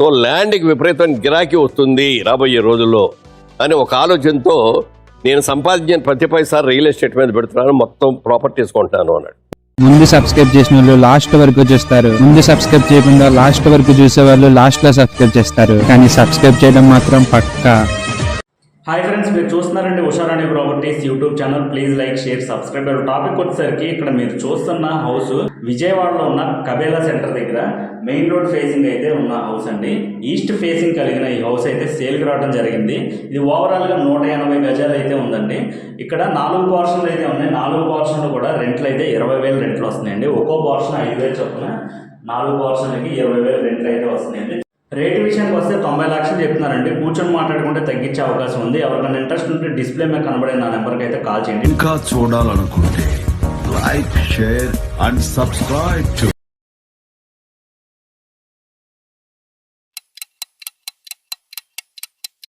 So ల్యాండ్కి విపరీతమైన గిరాకీ వస్తుంది రాబోయే రోజుల్లో. అని ఒక ఆలోచనతో నేను సంపాదించిన ప్రతి పైసారి రియల్ ఎస్టేట్ మీద పెడుతున్నాను మొత్తం ప్రాపర్టీస్ కొంటాను అన్నాడు. ముందు సబ్స్క్రైబ్ చేసిన వాళ్ళు లాస్ట్ వరకు చూస్తారు. ముందు సబ్స్క్రైబ్ చేయకుండా లాస్ట్ వరకు చూసే వాళ్ళు లాస్ట్లో సబ్స్క్రైబ్ చేస్తారు. కానీ సబ్స్క్రైబ్ చేయడం మాత్రం పక్కా. హాయ్ ఫ్రెండ్స్ మీరు చూస్తున్నారండి Usharani properties YouTube channel. Please like share subscribe topic వచ్చేసరికి ఇక్కడ మీరు చూస్తున్న హౌస్ విజయవాడలో ఉన్న కబేలా సెంటర్ దగ్గర మెయిన్ రోడ్ ఫేసింగ్ అయితే ఉన్న హౌస్ అండి. ఈస్ట్ ఫేసింగ్ కలిగిన ఈ హౌస్ అయితే సేల్కి రావడం జరిగింది. ఇది ఓవరాల్గా నూట ఎనభై గజాలు అయితే ఉందండి. ఇక్కడ నాలుగు పోర్షన్లు అయితే ఉన్నాయి. నాలుగు పోర్షన్లు కూడా రెంట్లు అయితే ఇరవై వేలు రెంట్లు వస్తున్నాయండి. ఒక్కో పోర్షన్ ఐదు వేలు చొప్పున నాలుగు పోర్షన్లకి ఇరవై వేలు రెంట్లు అయితే వస్తున్నాయండి. రేటు విషయానికి వస్తే తొంభై లక్షలు చెప్తున్నారండి. కూర్చొని మాట్లాడుకుంటే తగ్గించే అవకాశం ఉంది. ఎవరికైనా ఇంట్రెస్ట్ ఉంటే డిస్ప్లే మీద కనబడే నా నెంబర్కి అయితే కాల్ చేయండి. ఇంకా చూడాలనుకుంటే లైక్ షేర్ అండ్ సబ్స్క్రైబ్